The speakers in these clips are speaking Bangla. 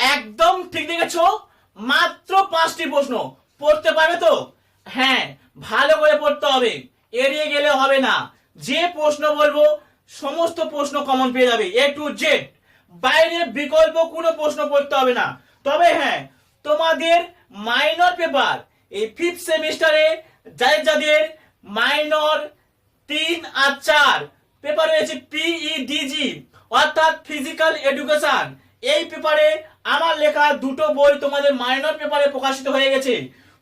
একদম ঠিক দেখেছ? মাত্র পাঁচটি প্রশ্ন। পড়তে পারবে তো? হ্যাঁ ভালো করে পড়তে হবে। এড়িয়ে গেলে হবে না। যে প্রশ্ন বলব, সমস্ত প্রশ্ন কমন পেয়ে যাবে। এ টু জেড বাইরে বিকল্প কোনো প্রশ্ন পড়তে হবে না। তবে হ্যাঁ তোমাদের মাইনর পেপার এই ফিফথ সেমিস্টারে যাদের যাদের মাইনর তিন আর চার পেপার রয়েছে পিইডিজি অর্থাৎ ফিজিক্যাল এডুকেশন এই পেপারে আমার লেখা দুটো বই তোমাদের মাইনর পেপারে প্রকাশিত হয়ে গেছে।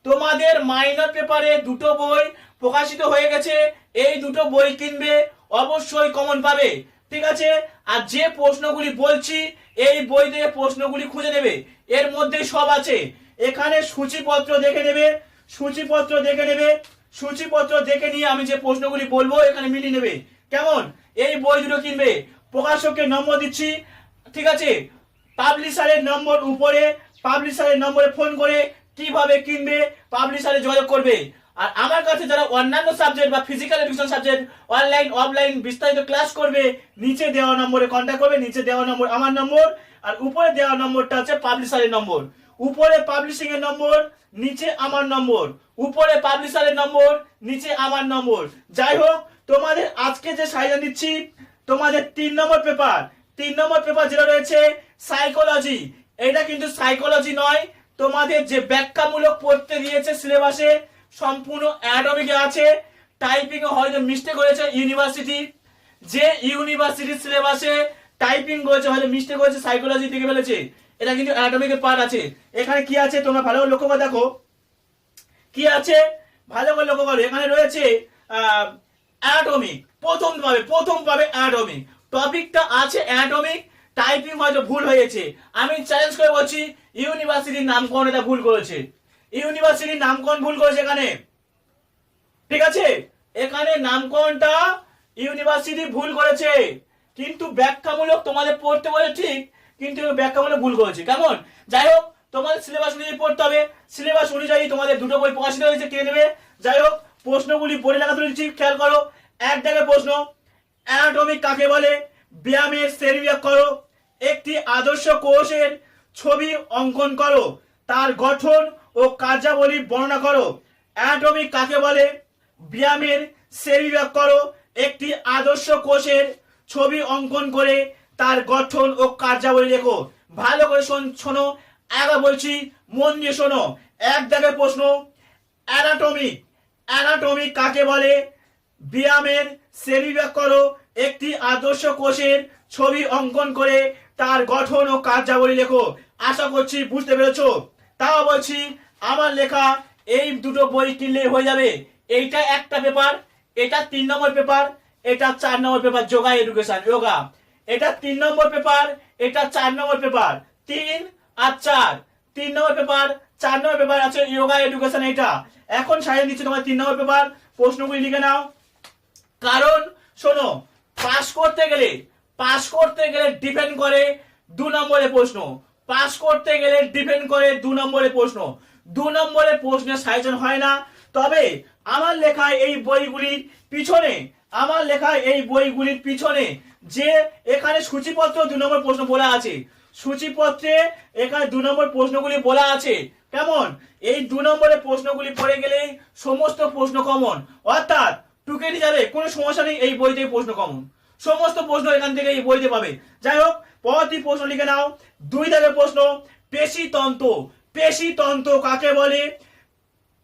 তোমাদের মাইনর পেপারে দুটো বই প্রকাশিত হয়ে গেছে। এই দুটো বই কিনবে, অবশ্যই কমন পাবে। ঠিক আছে? আর যে প্রশ্নগুলি বলছি, এই বই থেকে প্রশ্নগুলি খুঁজে নেবে। এর মধ্যে সব আছে। এখানে সূচিপত্র দেখে নেবে, সূচিপত্র দেখে নেবে, সূচিপত্র দেখে নিয়ে আমি যে প্রশ্নগুলি বলব, এখানে মিলিয়ে নেবে। কেমন? এই বই দুটো কিনবে। প্রকাশকের নম্বর দিচ্ছি। ঠিক আছে? পাবলিশারের নম্বর উপরে, পাবলিশারের নম্বরে ফোন করে কীভাবে কিনবে, পাবলিশারে যোগাযোগ করবে। আর আমার কাছে যারা অন্যান্য সাবজেক্ট বা physical education subject online offline বিস্তারিত ক্লাস করবে, নিচে দেওয়া নম্বরে কন্ট্যাক্ট করবে, নিচে দেওয়া নম্বর আমার নম্বর, আর উপরে দেওয়া নম্বরটা হচ্ছে পাবলিশারের নম্বর। উপরে পাবলিশিং এর নম্বর, নিচে আমার নম্বর। উপরে পাবলিশারের নম্বর, নিচে আমার নম্বর। যাই হোক, তোমাদের আজকে যে সাইজা দিচ্ছি, তোমাদের তিন নম্বর পেপার তিন নম্বর পেপার যেটা রয়েছে সাইকোলজি এটা কিন্তু সাইকোলজি নয়। তোমাদের যে ব্যাখ্যামূলক পড়তে দিয়েছে সিলেবাসে সম্পূর্ণ অ্যাডমিকে আছে। টাইপিং হয়তো মিস্টেক হয়েছে ইউনিভার্সিটি যে ইউনিভার্সিটির সিলেবাসে টাইপিং করেছে, হয়তো মিস্টেক হয়েছে সাইকোলজি থেকে ফেলেছে। এটা কিন্তু অ্যানাটমিকের পার্ট আছে। এখানে কি আছে? তোমরা ভালো করে লক্ষ্য করে দেখো। কি আছে? ভালো করে লক্ষ্য করো। এখানে রয়েছে অ্যাটমিক প্রথম পাবে প্রথম পাবে অ্যাটমিক টপিকটা আছে অ্যাটমিক টাইপিং হয়তো ভুল হয়েছে। আমি চ্যালেঞ্জ করে বলছি ইউনিভার্সিটির নামকরণ এটা ভুল করেছে। ইউনিভার্সিটির নামকরণ ভুল করেছে এখানে। ঠিক আছে? এখানে নামকরণটা ইউনিভার্সিটি ভুল করেছে। কিন্তু ব্যাখ্যামূলক তোমাদের পড়তে বলে ঠিক, কিন্তু ব্যাখ্যামূলক ভুল করেছে। কেমন? যাই হোক, তোমাদের সিলেবাস অনুযায়ী পড়তে হবে। সিলেবাস অনুযায়ী তোমাদের দুটো বই প্রকাশিত হয়েছে, কে নেবে? যাই হোক, প্রশ্নগুলি পড়ে লেখা তুলেছি খেয়াল করো। এক দাগের প্রশ্ন অ্যানাটমিক কাকে বলে? ব্যায়ামের শ্রেণীবিভাগ করো। একটি আদর্শ কোষের ছবি অঙ্কন করো। তার গঠন ও কার্যাবলী বর্ণনা করো। অ্যানাটমিক কাকে বলে? ব্যায়ামের শ্রেণীবিভাগ করো। একটি আদর্শ কোষের ছবি অঙ্কন করে তার গঠন ও কার্যাবলী লেখো। ভালো করে শোন- একবার বলছি, মন দিয়ে শোনো। এক দাগের প্রশ্ন। অ্যানাটমিক অ্যানাটমিক কাকে বলে? ব্যায়ামের শ্রেণীবিভাগ করো, একটি আদর্শ কোষের ছবি অঙ্কন করে তার গঠন ও কার্যাবলী লেখো। আশা করছি বুঝতে পেরেছ। তাও বলছি, আমার লেখা এই দুটো বই কিনলে হয়ে যাবে। এইটা একটা পেপার, এটা তিন নম্বর পেপার, এটা চার number paper, yoga education yoga এটা তিন নম্বর পেপার, এটা চার নম্বর পেপার, তিন আর চার। তিন নম্বর পেপার, চার নম্বর পেপার আছে যোগা এডুকেশন এটা এখন সাজিয়ে দিচ্ছি তোমার তিন নম্বর পেপার, প্রশ্নগুলি লিখে নাও। কারণ শোনো পাস করতে গেলে পাস করতে গেলে ডিপেন্ড করে দু নম্বরে প্রশ্ন। পাস করতে গেলে ডিপেন্ড করে দু নম্বরে প্রশ্ন। দু নম্বরে প্রশ্নের সাইজন হয় না। তবে আমার লেখায় এই বইগুলির পিছনে, আমার লেখা এই বইগুলির পিছনে যে এখানে সূচিপত্র দু নম্বর প্রশ্ন বলা আছে, সূচিপত্রে এখানে দু নম্বর প্রশ্নগুলি বলা আছে। কেমন? এই দু নম্বরের প্রশ্নগুলি পড়ে গেলেই সমস্ত প্রশ্ন কমন অর্থাৎ টুকেটি যাবে, কোনো সমস্যা নেই, এই বইতে প্রশ্ন কমন সমস্ত প্রশ্ন এখান থেকে এই বইতে পাবে। যাই হোক, পরবর্তী প্রশ্ন লিখে নাও। দুই দাগের প্রশ্ন পেশিতন্ত্র পেশিতন্ত্র কাকে বলে?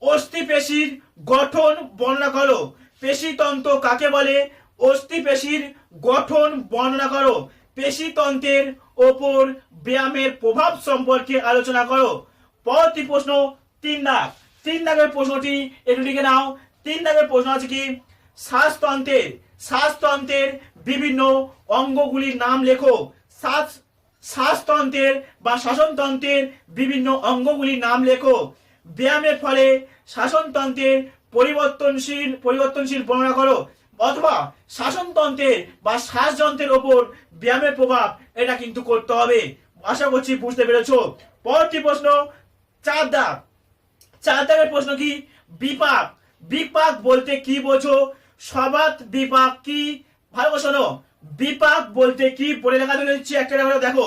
অস্থিপেশির গঠন বর্ণনা করো। পেশিতন্ত্র কাকে বলে? অস্থিপেশির গঠন বর্ণনা করো। পেশিতন্ত্রের ওপর ব্যায়ামের প্রভাব সম্পর্কে আলোচনা করো। পরবর্তী প্রশ্ন, তিন দাগ তিন দাগের প্রশ্নটি একটু লিখে নাও। তিন দাগের প্রশ্ন আছে কি? শ্বাসতন্ত্রের শ্বাসতন্ত্রের বিভিন্ন অঙ্গগুলির নাম লেখো। শ্বাস শ্বাসতন্ত্রের বা শাসনতন্ত্রের বিভিন্ন অঙ্গগুলির নাম লেখো। ব্যায়ামের ফলে শাসনতন্ত্রের পরিবর্তনশীল পরিবর্তনশীল বর্ণনা করো। অথবা শাসনতন্ত্রের বা শ্বাসযন্ত্রের ওপর ব্যায়ামের প্রভাব, এটা কিন্তু করতে হবে। আশা করছি বুঝতে পেরেছ। পরবর্তী প্রশ্ন, চার দাগ। চার দাগের প্রশ্ন কি? বিপাক। বিপাক বলতে কি বোঝো? সবাত বিপাক কি? ভালো শোনো। বিপাক বলতে কি বলে লেখা দিচ্ছি একটা করে দেখো।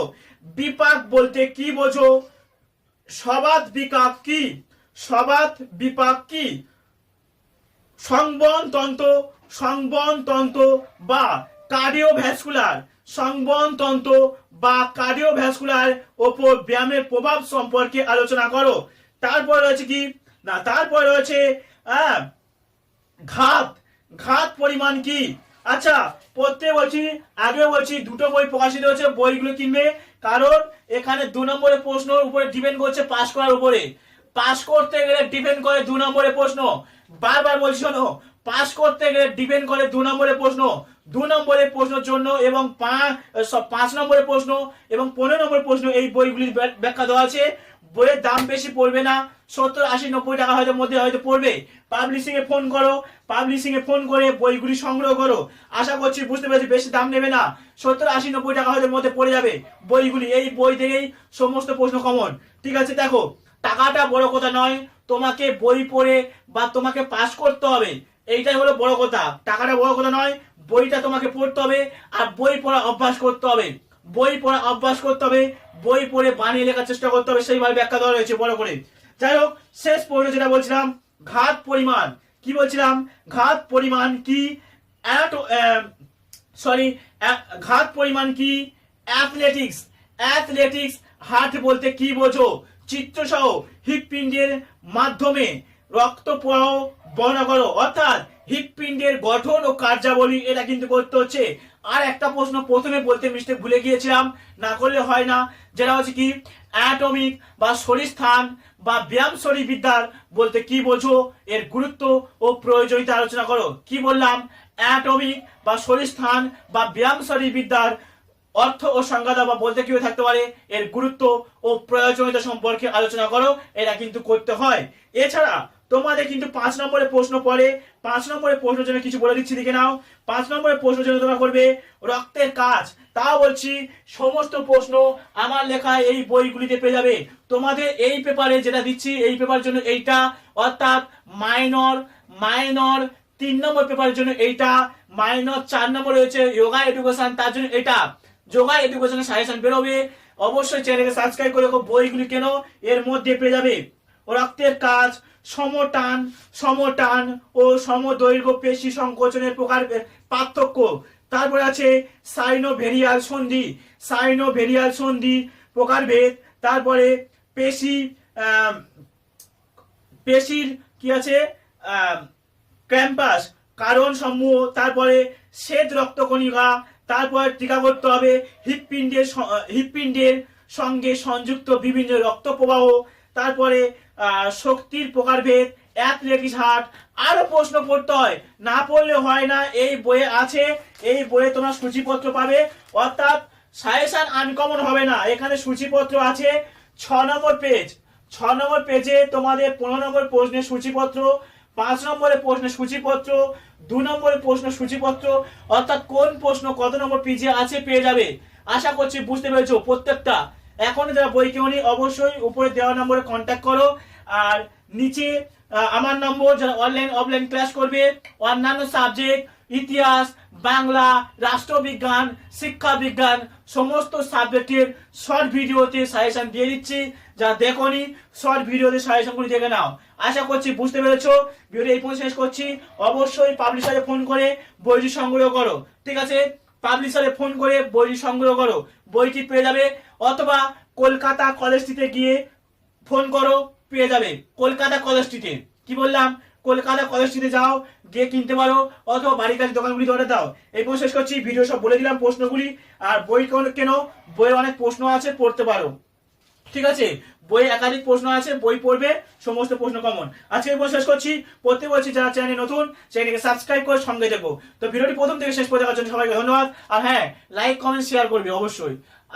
বিপাক বলতে কি বোঝো? সবাত বিপাক কি? সবাত বিপাক কি? সংবহনতন্ত্র সংবহনতন্ত্র বা কার্ডিওভ্যাসকুলার। সংবহনতন্ত্র বা কার্ডিওভ্যাসকুলার ওপর ব্যায়ামের প্রভাব সম্পর্কে আলোচনা করো। তারপর রয়েছে কি? না, তারপর রয়েছে ঘাত। ঘাত পরিমাণ কি? আচ্ছা প্রত্যেক বলছি, আগে বলছি, দুটো বই প্রকাশিত হচ্ছে বইগুলো কিনবে। কারণ এখানে দু নম্বরের প্রশ্নর উপরে ডিপেন্ড করছে পাশ করার উপরে। পাশ করতে গেলে ডিপেন্ড করে দু নম্বরের প্রশ্ন। বারবার বলছি শোনো পাস করতে গেলে ডিপেন্ড করে দু নম্বরের প্রশ্ন। দু নম্বরের প্রশ্নের জন্য এবং পাঁচ নম্বরের প্রশ্ন এবং পনেরো নম্বরের প্রশ্ন এই বইগুলির ব্য- ব্যাখ্যা দেওয়া আছে। বইয়ের দাম বেশি পড়বে না, সত্তর, আশি, নব্বই টাকা হয়তো মধ্যে হয়তো পড়বে। পাবলিশিং এ ফোন করো পাবলিশিং এ ফোন করে বইগুলি সংগ্রহ করো। আশা করছি বুঝতে পেরেছি, বেশি দাম নেবে না, সত্তর, আশি, নব্বই টাকা হয়তো মধ্যে পড়ে যাবে বইগুলি। এই বই থেকেই সমস্ত প্রশ্ন কমন ঠিক আছে, দেখো, টাকাটা বড় কথা নয়, তোমাকে বই পড়ে বা তোমাকে পাস করতে হবে। এইটাই হলো বড় কথা। টাকাটা বড় কথা নয়, বইটা তোমাকে পড়তে হবে আর বই পড়া অভ্যাস করতে হবে। বই পড়া অভ্যাস করতে হবে, বই পড়ে বানিয়ে লেখার চেষ্টা করতে হবে, সেইভাবে ব্যাখ্যা দেওয়া রয়েছে বড় করে। যাই হোক, শেষ পর্যন্ত যেটা বলছিলাম, ঘাত পরিমাণ। কি বলছিলাম? ঘাত পরিমাণ কি? সরি ঘাত পরিমাণ কি? অ্যাথলেটিক্স অ্যাথলেটিক্স হাট বলতে কি বোঝো? চিত্রসহ হৃৎপিণ্ডের মাধ্যমে। রক্ত প্রবাহ বর্ণনা করো। অর্থাৎ হৃৎপিণ্ডের গঠন ও কার্যাবলী, এটা কিন্তু করতে হচ্ছে। আর একটা প্রশ্ন প্রথমে বলতে মিশতে ভুলে গিয়েছিলাম, না করলে হয় না। যেটা হচ্ছে কি অ্যাটমিক বা শরীরস্থান বা ব্যায়াম শরীরবিদ্যার বলতে কি বোঝো, এর গুরুত্ব ও প্রয়োজনীয়তা আলোচনা করো। কি বললাম? অ্যাটমিক বা শরীরস্থান বা ব্যায়াম শরীরবিদ্যার অর্থ ও সংজ্ঞা বা বলতে কি থাকতে পারে, এর গুরুত্ব ও প্রয়োজনীয়তা সম্পর্কে আলোচনা করো, এটা কিন্তু করতে হয়। এছাড়া তোমাদের কিন্তু পাঁচ নম্বরে প্রশ্ন পড়ে। পাঁচ নম্বরে প্রশ্নের জন্য কিছু বলে দিচ্ছি, দেখে নাও। পাঁচ নম্বরে প্রশ্নের জন্য তোমরা করবে রক্তের কাজ। তাও বলছি, সমস্ত প্রশ্ন আমার লেখা এই বইগুলিতে পেয়ে যাবে। তোমাদের এই পেপারে যেটা দিচ্ছি, এই পেপারের জন্য এইটা, অর্থাৎ মাইনর মাইনর তিন নম্বর পেপারের জন্য এইটা মাইনর চার নম্বর রয়েছে যোগা এডুকেশন তার জন্য এটা যোগা এডুকেশনের সাজেশন বেরোবে। অবশ্যই চ্যানেলকে সাবস্ক্রাইব করে বইগুলি কেন এর মধ্যে পেয়ে যাবে। রক্তের কাজ, সমটান সমটান ও সমদৈর্ঘ্য পেশি সংকোচনের প্রকার পার্থক্য। তারপরে আছে সাইনোভেরিয়াল সন্ধি। সাইনোভেরিয়াল সন্ধি প্রকারভেদ। তারপরে পেশি পেশির কি আছে? ক্যাম্পাস কারণ সমূহ তারপরে শ্বেত রক্তকণিকা। তারপরে টিকা করতে হবে হৃৎপিণ্ডের হৃৎপিণ্ডের সঙ্গে সংযুক্ত বিভিন্ন রক্ত প্রবাহ তারপরে শক্তির প্রকারভেদ, অ্যাথলেটিক্স হাট, আরও প্রশ্ন পড়তে হয়। না পড়লে হয় না, এই বইয়ে আছে, এই বইয়ে তোমরা সূচিপত্র পাবে। অর্থাৎ, সাজেশন আনকমন হবে না। এখানে সূচিপত্র আছে ছ নম্বর পেজ ছ নম্বর পেজে তোমাদের পনেরো নম্বর প্রশ্নের সূচিপত্র, পাঁচ নম্বরের প্রশ্নের সূচিপত্র, দু নম্বরের প্রশ্ন সূচিপত্র, অর্থাৎ কোন প্রশ্ন কত নম্বর পেজে আছে পেয়ে যাবে? আশা করছি বুঝতে পেরেছ প্রত্যেকটা। এখন যারা বই কেউনি অবশ্যই উপরে দেওয়া নম্বরে কন্ট্যাক্ট করো। আর নিচে আমার নম্বর, যারা অনলাইন অফলাইন ক্লাস করবে, অন্যান্য সাবজেক্ট ইতিহাস, বাংলা, রাষ্ট্রবিজ্ঞান শিক্ষা বিজ্ঞান সমস্ত সাবজেক্টের শর্ট ভিডিওতে সাজেশন দিয়ে দিচ্ছি। যা দেখোনি শর্ট ভিডিওতে সাজেশনগুলি দেখে নাও। আশা করছি বুঝতে পেরেছ। ভিডিও এই পর্যন্ত শেষ করছি। অবশ্যই পাবলিশারে ফোন করে বইটি সংগ্রহ করো। ঠিক আছে? পাবলিশারে ফোন করে বই সংগ্রহ করো। বইটি পেয়ে যাবে অথবা কলকাতা কলেজটিতে গিয়ে ফোন করো, পেয়ে যাবে কলকাতা কলেজটিতে। কি বললাম? কলকাতা কলেজটিতে যাও, গিয়ে কিনতে পারো অথবা বাড়ির কাছে দোকানগুলি ধরে দাও। এই শেষ করছি। ভিডিও সব বলে দিলাম প্রশ্নগুলি। আর বই কেন? বইয়ের অনেক প্রশ্ন আছে, পড়তে পারো। ঠিক আছে? বই একাধিক প্রশ্ন আছে, বই পড়বে, সমস্ত প্রশ্ন কমন আজকে পর্যন্ত শেষ করছি। প্রত্যেক বলছি যারা চ্যানেল নতুন চ্যানেলকে সাবস্ক্রাইব করে সঙ্গে দেখো তো ভিডিওটি প্রথম থেকে শেষ পর্যন্ত দেখার জন্য সবাইকে ধন্যবাদ। আর হ্যাঁ লাইক কমেন্ট শেয়ার করবে অবশ্যই।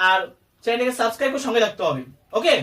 আর চ্যানেলকে সাবস্ক্রাইব করে সঙ্গে থাকতে হবে। ওকে